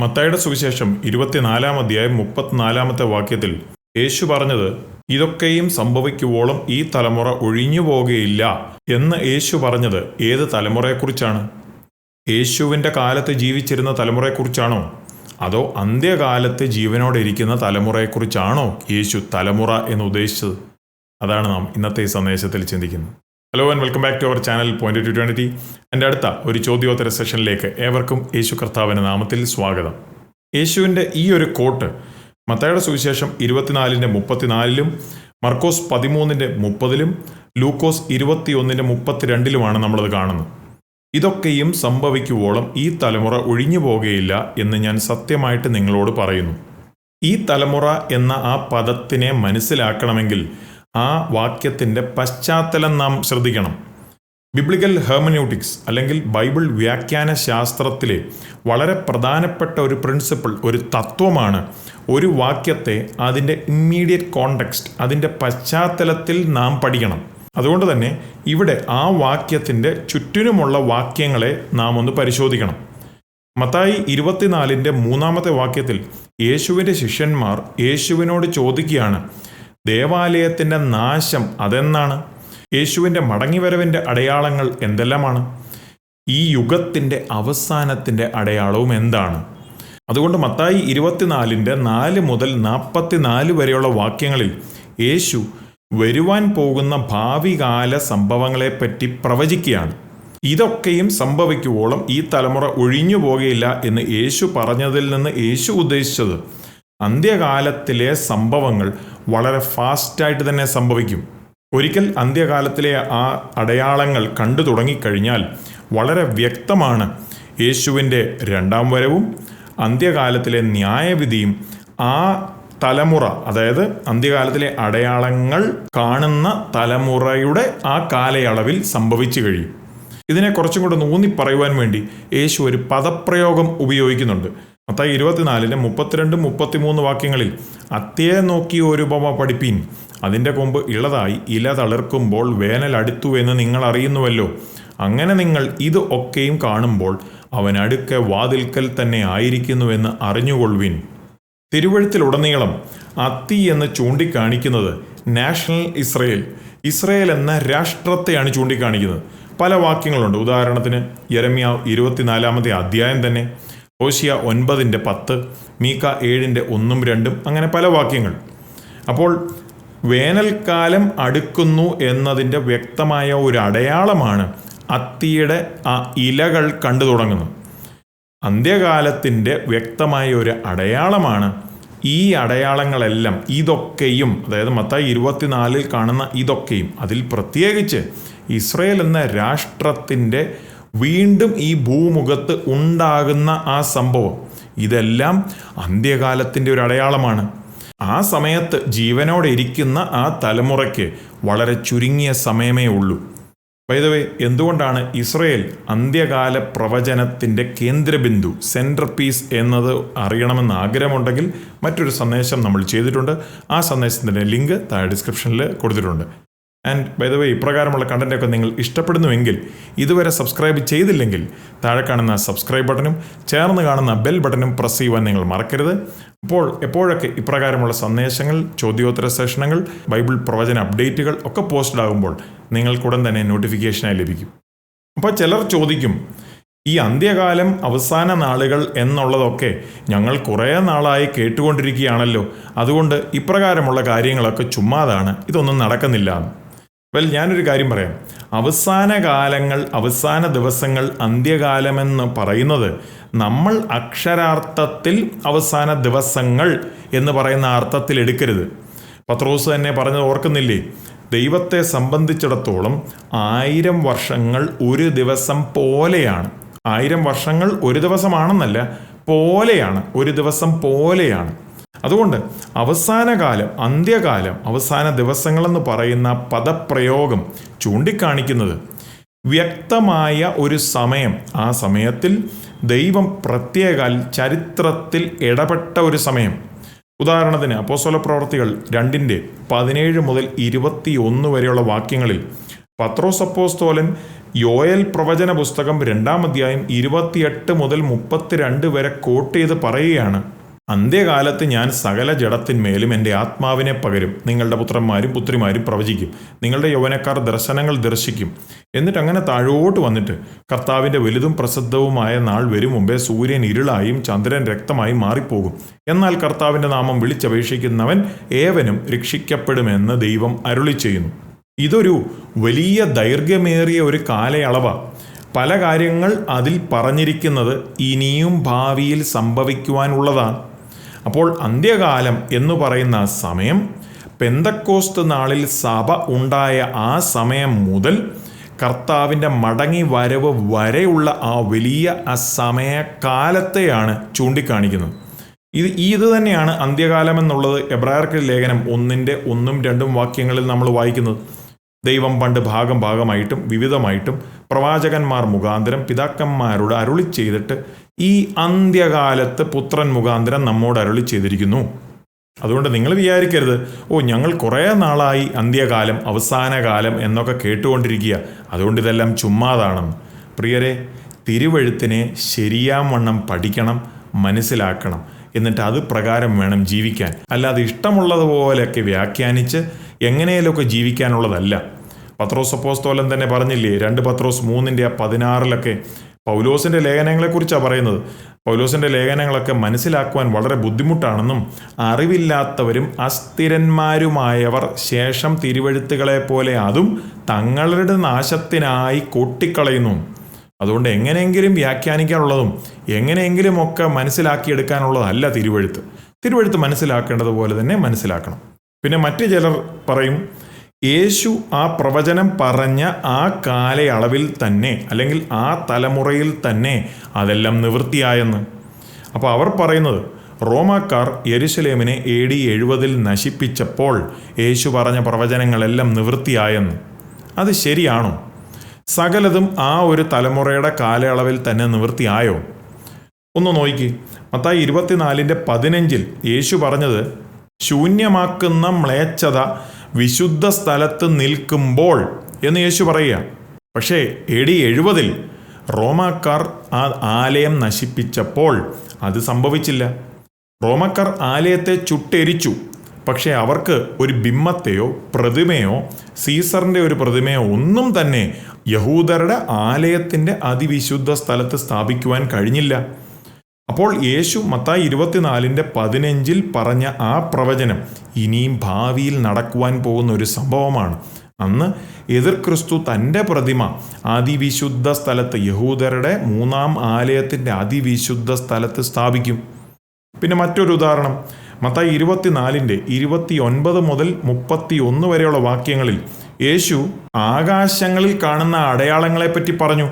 മത്തായുടെ സുവിശേഷം ഇരുപത്തിനാലാം അധ്യായം മുപ്പത്തിനാലാമത്തെ വാക്യത്തിൽ യേശു പറഞ്ഞത് ഇതൊക്കെയും സംഭവിക്കുവോളം ഈ തലമുറ ഒഴിഞ്ഞു പോകുകയില്ല എന്ന് യേശു പറഞ്ഞത് ഏത് തലമുറയെക്കുറിച്ചാണ്? യേശുവിന്റെ കാലത്ത് ജീവിച്ചിരുന്ന തലമുറയെക്കുറിച്ചാണോ? അതോ അന്ത്യകാലത്ത് ജീവനോടെ ഇരിക്കുന്ന തലമുറയെക്കുറിച്ചാണോ യേശു തലമുറ എന്ന് ഉദ്ദേശിച്ചത്? അതാണ് നാം ഇന്നത്തെ സന്ദേശത്തിൽ ചിന്തിക്കുന്നത്. Hello and welcome back to our channel point two twenty എന്റെ അടുത്ത ഒരു ചോദ്യോത്തര സെഷനിലേക്ക് ഏവർക്കും യേശു കർത്താവിന്റെ നാമത്തിൽ സ്വാഗതം. യേശുവിന്റെ ഈ ഒരു കോട്ട് മത്തയുടെ സുവിശേഷം ഇരുപത്തിനാലിന്റെ മുപ്പത്തിനാലിലും മർക്കോസ് പതിമൂന്നിന്റെ മുപ്പതിലും ലൂക്കോസ് ഇരുപത്തിയൊന്നിന്റെ മുപ്പത്തിരണ്ടിലുമാണ് നമ്മളത് കാണുന്നത്. ഇതൊക്കെയും സംഭവിക്കുവോളം ഈ തലമുറ ഒഴിഞ്ഞു പോകുകയില്ല എന്ന് ഞാൻ സത്യമായിട്ട് നിങ്ങളോട് പറയുന്നു. ഈ തലമുറ എന്ന ആ പദത്തിനെ മനസ്സിലാക്കണമെങ്കിൽ ആ വാക്യത്തിന്റെ പശ്ചാത്തലം നാം ശ്രദ്ധിക്കണം. ബിബ്ലിക്കൽ ഹെർമന്യൂട്ടിക്സ് അല്ലെങ്കിൽ ബൈബിൾ വ്യാഖ്യാന ശാസ്ത്രത്തിലെ വളരെ പ്രധാനപ്പെട്ട ഒരു പ്രിൻസിപ്പിൾ ഒരു തത്വമാണ് ഒരു വാക്യത്തെ അതിന്റെ ഇമ്മീഡിയറ്റ് കോണ്ടെക്സ്റ്റ് അതിന്റെ പശ്ചാത്തലത്തിൽ നാം പഠിക്കണം. അതുകൊണ്ട് തന്നെ ഇവിടെ ആ വാക്യത്തിന്റെ ചുറ്റിനുമുള്ള വാക്യങ്ങളെ നാം ഒന്ന് പരിശോധിക്കണം. മത്തായി ഇരുപത്തിനാലിന്റെ മൂന്നാമത്തെ വാക്യത്തിൽ യേശുവിന്റെ ശിഷ്യന്മാർ യേശുവിനോട് ചോദിക്കുകയാണ് ദേവാലയത്തിന്റെ നാശം അതെന്നാണ്? യേശുവിന്റെ മടങ്ങിവരവിന്റെ അടയാളങ്ങൾ എന്തെല്ലാമാണ്? ഈ യുഗത്തിന്റെ അവസാനത്തിന്റെ അടയാളവും എന്താണ്? അതുകൊണ്ട് മത്തായി ഇരുപത്തിനാലിന്റെ നാല് മുതൽ നാൽപ്പത്തിനാല് വരെയുള്ള വാക്യങ്ങളിൽ യേശു വരുവാൻ പോകുന്ന ഭാവികാല സംഭവങ്ങളെപ്പറ്റി പ്രവചിക്കുകയാണ്. ഇതൊക്കെയും സംഭവിക്കുവോളം ഈ തലമുറ ഒഴിഞ്ഞു പോകുകയില്ല എന്ന് യേശു പറഞ്ഞതിൽ നിന്ന് യേശു ഉദ്ദേശിച്ചത് അന്ത്യകാലത്തിലെ സംഭവങ്ങൾ വളരെ ഫാസ്റ്റായിട്ട് തന്നെ സംഭവിക്കും. ഒരിക്കൽ അന്ത്യകാലത്തിലെ ആ അടയാളങ്ങൾ കണ്ടു തുടങ്ങിക്കഴിഞ്ഞാൽ വളരെ വ്യക്തമാണ് യേശുവിന്റെ രണ്ടാം വരവും അന്ത്യകാലത്തിലെ ന്യായവിധിയും ആ തലമുറ അതായത് അന്ത്യകാലത്തിലെ അടയാളങ്ങൾ കാണുന്ന തലമുറയുടെ ആ കാലയളവിൽ സംഭവിച്ചു കഴിയും. ഇതിനെ കുറച്ചും കൂടെ ഊന്നി പറയുവാൻ വേണ്ടി യേശു ഒരു പദപ്രയോഗം ഉപയോഗിക്കുന്നുണ്ട്. മത്തായി ഇരുപത്തിനാലിന് മുപ്പത്തിരണ്ട് മുപ്പത്തിമൂന്ന് വാക്യങ്ങളിൽ അത്യയെ നോക്കി ഒരു ഉപമ പഠിപ്പീൻ. അതിന്റെ കൊമ്പ് ഇളതായി ഇല തളിർക്കുമ്പോൾ വേനൽ അടുത്തു എന്ന് നിങ്ങൾ അറിയുന്നുവല്ലോ. അങ്ങനെ നിങ്ങൾ ഇത് ഒക്കെയും കാണുമ്പോൾ അവൻ അടുക്ക വാതിൽക്കൽ തന്നെ ആയിരിക്കുന്നുവെന്ന് അറിഞ്ഞുകൊള്ളുവിൻ. തിരുവഴുത്തിലുടനീളം അത്തി എന്ന് ചൂണ്ടിക്കാണിക്കുന്നത് നാഷണൽ ഇസ്രയേൽ. ഇസ്രയേൽ എന്ന രാഷ്ട്രത്തെയാണ് ചൂണ്ടിക്കാണിക്കുന്നത്. പല വാക്യങ്ങളുണ്ട്. ഉദാഹരണത്തിന് യരമ്യ ഇരുപത്തിനാലാമത്തെ അധ്യായം തന്നെ. ഓശിയ ഒൻപതിന്റെ പത്ത് മീക്ക ഏഴിന്റെ ഒന്നും രണ്ടും അങ്ങനെ പല വാക്യങ്ങൾ. അപ്പോൾ വേനൽക്കാലം അടുക്കുന്നു എന്നതിന്റെ വ്യക്തമായ ഒരു അടയാളമാണ് അത്തിയുടെ ആ ഇലകൾ കണ്ടു തുടങ്ങുന്നത്. അന്ത്യകാലത്തിന്റെ വ്യക്തമായ ഒരു അടയാളമാണ് ഈ അടയാളങ്ങളെല്ലാം ഇതൊക്കെയും അതായത് മത്തായി ഇരുപത്തിനാലിൽ കാണുന്ന ഇതൊക്കെയും. അതിൽ പ്രത്യേകിച്ച് ഇസ്രയേൽ എന്ന രാഷ്ട്രത്തിന്റെ വീണ്ടും ഈ ഭൂമുഖത്ത് ഉണ്ടാകുന്ന ആ സംഭവം ഇതെല്ലാം അന്ത്യകാലത്തിന്റെ ഒരു അടയാളമാണ്. ആ സമയത്ത് ജീവനോടെ ഇരിക്കുന്ന ആ തലമുറയ്ക്ക് വളരെ ചുരുങ്ങിയ സമയമേ ഉള്ളൂ. വൈദവേ എന്തുകൊണ്ടാണ് ഇസ്രയേൽ അന്ത്യകാല പ്രവചനത്തിന്റെ കേന്ദ്രബിന്ദു സെൻട്രൽ പീസ് എന്നത് അറിയണമെന്ന് ആഗ്രഹമുണ്ടെങ്കിൽ മറ്റൊരു സന്ദേശം നമ്മൾ ചെയ്തിട്ടുണ്ട്. ആ സന്ദേശത്തിന്റെ ലിങ്ക് താഴെ ഡിസ്ക്രിപ്ഷനിൽ കൊടുത്തിട്ടുണ്ട്. ആൻഡ് ബൈ ദ വേ ഇപ്രകാരമുള്ള കണ്ടന്റൊക്കെ നിങ്ങൾ ഇഷ്ടപ്പെടുന്നുവെങ്കിൽ ഇതുവരെ സബ്സ്ക്രൈബ് ചെയ്തില്ലെങ്കിൽ താഴെ കാണുന്ന സബ്സ്ക്രൈബ് ബട്ടണും ചേർന്ന് കാണുന്ന ബെൽ ബട്ടണും പ്രസ് ചെയ്യുവാൻ നിങ്ങൾ മറക്കരുത്. അപ്പോൾ എപ്പോഴൊക്കെ ഇപ്രകാരമുള്ള സന്ദേശങ്ങൾ ചോദ്യോത്തര സെഷനുകൾ ബൈബിൾ പ്രവചന അപ്ഡേറ്റുകൾ ഒക്കെ പോസ്റ്റഡ് ആകുമ്പോൾ നിങ്ങൾക്കുടൻ തന്നെ നോട്ടിഫിക്കേഷനായി ലഭിക്കും. അപ്പോൾ ചിലർ ചോദിക്കും ഈ അന്ത്യകാലം അവസാന നാളുകൾ എന്നുള്ളതൊക്കെ ഞങ്ങൾ കുറേ നാളായി കേട്ടുകൊണ്ടിരിക്കുകയാണല്ലോ. അതുകൊണ്ട് ഇപ്രകാരമുള്ള കാര്യങ്ങളൊക്കെ ചുമ്മാതാണ് ഇതൊന്നും നടക്കുന്നില്ല. വെൽ ഞാനൊരു കാര്യം പറയാം. അവസാന കാലങ്ങൾ അവസാന ദിവസങ്ങൾ അന്ത്യകാലമെന്ന് പറയുന്നത് നമ്മൾ അക്ഷരാർത്ഥത്തിൽ അവസാന ദിവസങ്ങൾ എന്ന് പറയുന്ന അർത്ഥത്തിൽ എടുക്കരുത്. പത്രോസ് തന്നെ പറഞ്ഞത് ഓർക്കുന്നില്ലേ? ദൈവത്തെ സംബന്ധിച്ചിടത്തോളം ആയിരം വർഷങ്ങൾ ഒരു ദിവസം പോലെയാണ്. ആയിരം വർഷങ്ങൾ ഒരു ദിവസമാണെന്നല്ല പോലെയാണ്. ഒരു ദിവസം പോലെയാണ്. അതുകൊണ്ട് അവസാന കാലം അന്ത്യകാലം അവസാന ദിവസങ്ങളെന്ന് പറയുന്ന പദപ്രയോഗം ചൂണ്ടിക്കാണിക്കുന്നത് വ്യക്തമായ ഒരു സമയം. ആ സമയത്തിൽ ദൈവം പ്രത്യേകാൽ ചരിത്രത്തിൽ ഇടപെട്ട ഒരു സമയം. ഉദാഹരണത്തിന് അപ്പോസ്വല പ്രവർത്തികൾ രണ്ടിന്റെ പതിനേഴ് മുതൽ ഇരുപത്തി ഒന്ന് വരെയുള്ള വാക്യങ്ങളിൽ പത്രോസ് അപ്പോസ്തോലൻ യോയൽ പ്രവചന പുസ്തകം രണ്ടാം അധ്യായം ഇരുപത്തിയെട്ട് മുതൽ മുപ്പത്തിരണ്ട് വരെ കോട്ട് ചെയ്ത് പറയുകയാണ്. അന്ത്യകാലത്ത് ഞാൻ സകല ജഡത്തിന്മേലും എന്റെ ആത്മാവിനെ പകരും. നിങ്ങളുടെ പുത്രന്മാരും പുത്രിമാരും പ്രവചിക്കും. നിങ്ങളുടെ യൗവനക്കാർ ദർശനങ്ങൾ ദർശിക്കും. എന്നിട്ട് അങ്ങനെ താഴോട്ട് വന്നിട്ട് കർത്താവിന്റെ വലുതും പ്രസിദ്ധവുമായ നാൾ വരും മുമ്പേ സൂര്യൻ ഇരുളായും ചന്ദ്രൻ രക്തമായും മാറിപ്പോകും. എന്നാൽ കർത്താവിന്റെ നാമം വിളിച്ചപേക്ഷിക്കുന്നവൻ ഏവനും രക്ഷിക്കപ്പെടുമെന്ന് ദൈവം അരുളി ചെയ്യുന്നു. ഇതൊരു വലിയ ദൈർഘ്യമേറിയ ഒരു കാലയളവാണ് പല കാര്യങ്ങൾ അതിൽ പറഞ്ഞിരിക്കുന്നത് ഇനിയും ഭാവിയിൽ സംഭവിക്കുവാനുള്ളതാണ്. അപ്പോൾ അന്ത്യകാലം എന്ന് പറയുന്ന സമയം പെന്തക്കോസ്ത് നാളിൽ സഭ ഉണ്ടായ ആ സമയം മുതൽ കർത്താവിന്റെ മടങ്ങി വരവ് വരെയുള്ള ആ വലിയ ആ സമയകാലത്തെയാണ് ചൂണ്ടിക്കാണിക്കുന്നത്. ഇത് ഇത് തന്നെയാണ് അന്ത്യകാലം എന്നുള്ളത് എബ്രായർക്ക് ലേഖനം ഒന്നിന്റെ ഒന്നും രണ്ടും വാക്യങ്ങളിൽ നമ്മൾ വായിക്കുന്നത്. ദൈവം പണ്ട് ഭാഗം ഭാഗമായിട്ടും വിവിധമായിട്ടും പ്രവാചകന്മാർ മുഖാന്തരം പിതാക്കന്മാരോട് അരുളി ചെയ്തിട്ട് ഈ അന്ത്യകാലത്ത് പുത്രൻ മുഖാന്തരം നമ്മോട് അരുളി ചെയ്തിരിക്കുന്നു. അതുകൊണ്ട് നിങ്ങൾ വിചാരിക്കരുത്. ഓ ഞങ്ങൾ കുറേ നാളായി അന്ത്യകാലം അവസാന കാലം എന്നൊക്കെ കേട്ടുകൊണ്ടിരിക്കുക. അതുകൊണ്ട് ഇതെല്ലാം ചുമ്മാതാണെന്ന്. പ്രിയരെ തിരുവഴുത്തിനെ ശരിയാം വണ്ണം പഠിക്കണം മനസ്സിലാക്കണം. എന്നിട്ട് അത് പ്രകാരം വേണം ജീവിക്കാൻ. അല്ലാതെ ഇഷ്ടമുള്ളതുപോലെയൊക്കെ വ്യാഖ്യാനിച്ച് എങ്ങനെയൊക്കെ ജീവിക്കാനുള്ളതല്ല. പത്രോസ് അപ്പോസ്തോലൻ തന്നെ പറഞ്ഞില്ലേ രണ്ട് പത്രോസ് മൂന്നിന്റെ ആ പതിനാറിലൊക്കെ പൗലോസിന്റെ ലേഖനങ്ങളെക്കുറിച്ചാണ് പറയുന്നത്. പൗലോസിന്റെ ലേഖനങ്ങളൊക്കെ മനസ്സിലാക്കുവാൻ വളരെ ബുദ്ധിമുട്ടാണെന്നും അറിവില്ലാത്തവരും അസ്ഥിരന്മാരുമായവർ ശേഷം തിരുവഴുത്തുകളെ പോലെ അതും തങ്ങളുടെ നാശത്തിനായി കൂട്ടിക്കളയുന്നു. അതുകൊണ്ട് എങ്ങനെയെങ്കിലും വ്യാഖ്യാനിക്കാനുള്ളതും എങ്ങനെയെങ്കിലും ഒക്കെ മനസ്സിലാക്കിയെടുക്കാനുള്ളതല്ല തിരുവഴുത്ത്. തിരുവഴുത്ത് മനസ്സിലാക്കേണ്ടതുപോലെ തന്നെ മനസ്സിലാക്കണം. പിന്നെ മറ്റു ചിലർ പറയും യേശു ആ പ്രവചനം പറഞ്ഞ ആ കാലയളവിൽ തന്നെ അല്ലെങ്കിൽ ആ തലമുറയിൽ തന്നെ അതെല്ലാം നിവൃത്തിയായെന്ന്. അപ്പോൾ അവർ പറയുന്നത് റോമാക്കാർ യരുസലേമിനെ എ ഡി എഴുപതിൽ നശിപ്പിച്ചപ്പോൾ യേശു പറഞ്ഞ പ്രവചനങ്ങളെല്ലാം നിവൃത്തിയായെന്ന്. അത് ശരിയാണോ? സകലതും ആ ഒരു തലമുറയുടെ കാലയളവിൽ തന്നെ നിവൃത്തിയായോ? ഒന്ന് നോക്കി. മത്തായി ഇരുപത്തിനാലിന്റെ പതിനഞ്ചിൽ യേശു പറഞ്ഞത് ശൂന്യമാക്കുന്ന മ്ലേച്ഛത വിശുദ്ധ സ്ഥലത്ത് നിൽക്കുമ്പോൾ എന്ന് യേശു പറയുക. പക്ഷേ എ ഡി എഴുപതിൽ റോമാക്കാർ ആ ആലയം നശിപ്പിച്ചപ്പോൾ അത് സംഭവിച്ചില്ല. റോമക്കാർ ആലയത്തെ ചുട്ടെരിച്ചു. പക്ഷേ അവർക്ക് ഒരു ബിംബത്തെയോ പ്രതിമയോ സീസറിന്റെ ഒരു പ്രതിമയോ ഒന്നും തന്നെ യഹൂദരുടെ ആലയത്തിന്റെ അതിവിശുദ്ധ സ്ഥലത്ത് സ്ഥാപിക്കുവാൻ കഴിഞ്ഞില്ല. അപ്പോൾ യേശു മത്തായി ഇരുപത്തിനാലിന്റെ പതിനഞ്ചിൽ പറഞ്ഞ ആ പ്രവചനം ഇനിയും ഭാവിയിൽ നടക്കുവാൻ പോകുന്ന ഒരു സംഭവമാണ്. അന്ന് എതിർ ക്രിസ്തു തന്റെ പ്രതിമ അതിവിശുദ്ധ സ്ഥലത്ത് യഹൂദരുടെ മൂന്നാം ആലയത്തിന്റെ അതിവിശുദ്ധ സ്ഥലത്ത് സ്ഥാപിക്കും. പിന്നെ മറ്റൊരു ഉദാഹരണം മത്തായി ഇരുപത്തിനാലിന്റെ ഇരുപത്തി ഒൻപത് മുതൽ മുപ്പത്തി ഒന്ന് വരെയുള്ള വാക്യങ്ങളിൽ യേശു ആകാശങ്ങളിൽ കാണുന്ന അടയാളങ്ങളെപ്പറ്റി പറഞ്ഞു.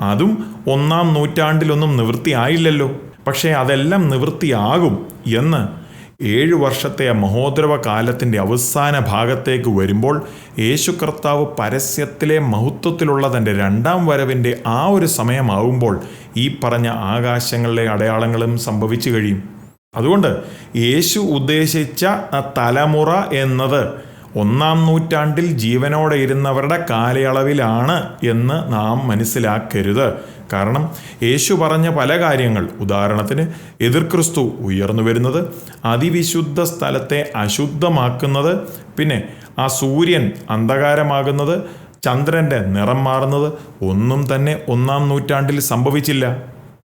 അതും ഒന്നാം നൂറ്റാണ്ടിലൊന്നും നിവൃത്തിയായില്ലല്ലോ. പക്ഷേ അതെല്ലാം നിവൃത്തിയാകും എന്ന് ഏഴു വർഷത്തെ മഹോദ്രവ കാലത്തിന്റെ അവസാന ഭാഗത്തേക്ക് വരുമ്പോൾ യേശു കർത്താവ് പരസ്യത്തിലെ മഹത്വത്തിലുള്ള തന്റെ രണ്ടാം വരവിന്റെ ആ ഒരു സമയമാവുമ്പോൾ ഈ പറഞ്ഞ ആകാശങ്ങളിലെ അടയാളങ്ങളും സംഭവിച്ചു കഴിയും. അതുകൊണ്ട് യേശു ഉദ്ദേശിച്ച തലമുറ എന്നത് ഒന്നാം നൂറ്റാണ്ടിൽ ജീവനോടെ ഇരുന്നവരുടെ കാലയളവിലാണ് എന്ന് നാം മനസ്സിലാക്കരുത്. കാരണം യേശു പറഞ്ഞ പല കാര്യങ്ങൾ ഉദാഹരണത്തിന് എതിർ ക്രിസ്തു ഉയർന്നു വരുന്നത് അതിവിശുദ്ധ സ്ഥലത്തെ അശുദ്ധമാക്കുന്നത് പിന്നെ ആ സൂര്യൻ അന്ധകാരമാകുന്നത് ചന്ദ്രന്റെ നിറം മാറുന്നത് ഒന്നും തന്നെ ഒന്നാം നൂറ്റാണ്ടിൽ സംഭവിച്ചില്ല.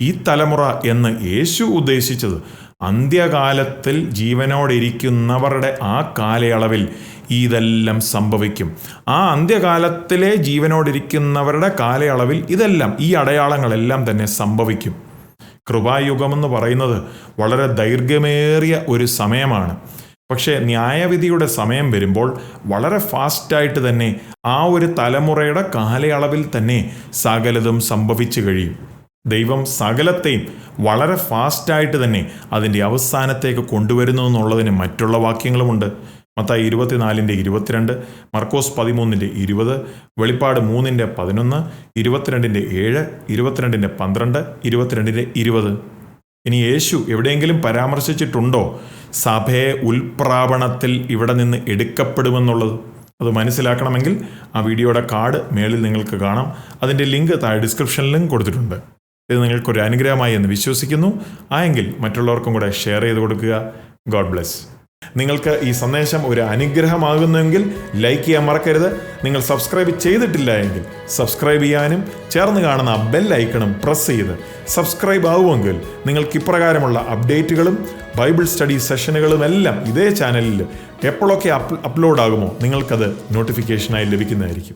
ഈ തലമുറ എന്ന് യേശു ഉദ്ദേശിച്ചത് അന്ത്യകാലത്തിൽ ജീവനോടിരിക്കുന്നവരുടെ ആ കാലയളവിൽ ഇതെല്ലാം സംഭവിക്കും. ആ അന്ത്യകാലത്തിലെ ജീവനോടിരിക്കുന്നവരുടെ കാലയളവിൽ ഇതെല്ലാം ഈ അടയാളങ്ങളെല്ലാം തന്നെ സംഭവിക്കും. കൃപായുഗമെന്ന് പറയുന്നത് വളരെ ദൈർഘ്യമേറിയ ഒരു സമയമാണ്. പക്ഷേ ന്യായവിധിയുടെ സമയം വരുമ്പോൾ വളരെ ഫാസ്റ്റായിട്ട് തന്നെ ആ ഒരു തലമുറയുടെ കാലയളവിൽ തന്നെ സകലതും സംഭവിച്ചു കഴിയും. ദൈവം സകലത്തെയും വളരെ ഫാസ്റ്റായിട്ട് തന്നെ അതിന്റെ അവസാനത്തേക്ക് കൊണ്ടുവരുന്നു എന്നുള്ളതിന് മറ്റുള്ള വാക്യങ്ങളുമുണ്ട്. മത്തായി ഇരുപത്തിനാലിന്റെ ഇരുപത്തിരണ്ട് മർക്കോസ് പതിമൂന്നിന്റെ ഇരുപത് വെളിപ്പാട് മൂന്നിന്റെ പതിനൊന്ന് ഇരുപത്തിരണ്ടിന്റെ ഏഴ് ഇരുപത്തിരണ്ടിന്റെ പന്ത്രണ്ട് ഇരുപത്തിരണ്ടിന്റെ ഇരുപത്. ഇനി യേശു എവിടെയെങ്കിലും പരാമർശിച്ചിട്ടുണ്ടോ? സഭയെ ഉൽപ്രാപണത്തിൽ ഇവിടെ നിന്ന് എടുക്കപ്പെടുമെന്നുള്ളത്. അത് മനസ്സിലാക്കണമെങ്കിൽ ആ വീഡിയോയുടെ കാർഡ് മേളിൽ നിങ്ങൾക്ക് കാണാം. അതിന്റെ ലിങ്ക് താഴെ ഡിസ്ക്രിപ്ഷനിലും കൊടുത്തിട്ടുണ്ട്. ഇത് നിങ്ങൾക്കൊരു അനുഗ്രഹമായി എന്ന് വിശ്വസിക്കുന്നു. ആയെങ്കിൽ മറ്റുള്ളവർക്കും കൂടെ ഷെയർ ചെയ്ത് കൊടുക്കുക. God bless. നിങ്ങൾക്ക് ഈ സന്ദേശം ഒരു അനുഗ്രഹമാകുന്നുവെങ്കിൽ ലൈക്ക് ചെയ്യാൻ മറക്കരുത്. നിങ്ങൾ സബ്സ്ക്രൈബ് ചെയ്തിട്ടില്ല എങ്കിൽ സബ്സ്ക്രൈബ് ചെയ്യാനും ചേർന്ന് കാണുന്ന ബെൽ ഐക്കണും പ്രസ് ചെയ്ത് സബ്സ്ക്രൈബ് ആവുമെങ്കിൽ നിങ്ങൾക്ക് ഇപ്രകാരമുള്ള അപ്ഡേറ്റുകളും ബൈബിൾ സ്റ്റഡി സെഷനുകളും എല്ലാം ഇതേ ചാനലിൽ എപ്പോഴൊക്കെ അപ്ലോഡ് ആകുമോ നിങ്ങൾക്കത് നോട്ടിഫിക്കേഷനായി ലഭിക്കുന്നതായിരിക്കും.